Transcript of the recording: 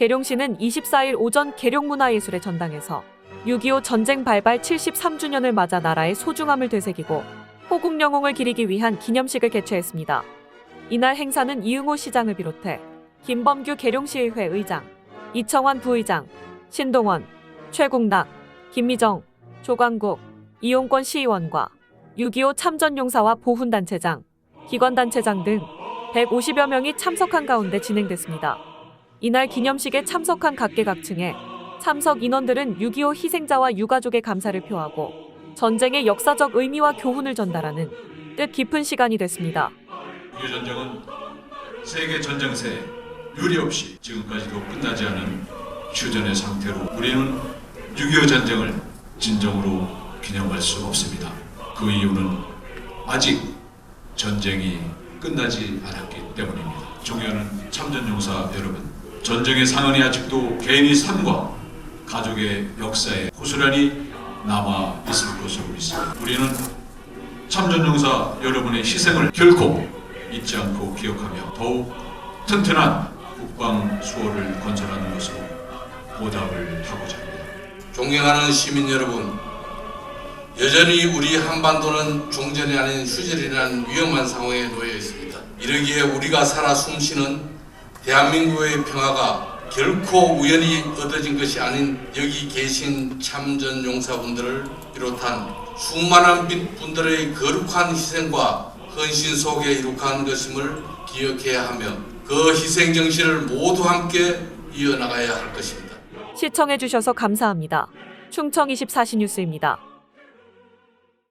계룡시는 24일 오전 계룡문화예술의 전당에서 6.25 전쟁 발발 73주년을 맞아 나라의 소중함을 되새기고 호국 영웅을 기리기 위한 기념식을 개최했습니다. 이날 행사는 이응호 시장을 비롯해 김범규 계룡시의회 의장, 이청환 부의장, 신동원, 최국락, 김미정, 조광국, 이용권 시의원과 6.25 참전용사와 보훈단체장, 기관단체장 등 150여 명이 참석한 가운데 진행됐습니다. 이날 기념식에 참석한 각계각층의 참석 인원들은 6.25 희생자와 유가족의 감사를 표하고 전쟁의 역사적 의미와 교훈을 전달하는 뜻 깊은 시간이 됐습니다. 6.25 전쟁은 세계 전쟁세 유리 없이 지금까지도 끝나지 않은 휴전의 상태로 우리는 6.25 전쟁을 진정으로 기념할 수 없습니다. 그 이유는 아직 전쟁이 끝나지 않았기 때문입니다. 존경하는 참전용사 여러분, 전쟁의 상흔이 아직도 개인의 삶과 가족의 역사에 고스란히 남아 있을 것으로 믿습니다. 우리는 참전용사 여러분의 희생을 결코 잊지 않고 기억하며 더욱 튼튼한 국방 수호를 건설하는 것으로 보답을 하고자 합니다. 존경하는 시민 여러분, 여전히 우리 한반도는 종전이 아닌 휴전이라는 위험한 상황에 놓여 있습니다. 이러기에 우리가 살아 숨쉬는 대한민국의 평화가 결코 우연히 얻어진 것이 아닌 여기 계신 참전 용사분들을 비롯한 수많은 분들의 거룩한 희생과 헌신 속에 이룩한 것임을 기억해야 하며 그 희생 정신을 모두 함께 이어나가야 할 것입니다. 시청해 주셔서 감사합니다. 충청 24시 뉴스입니다.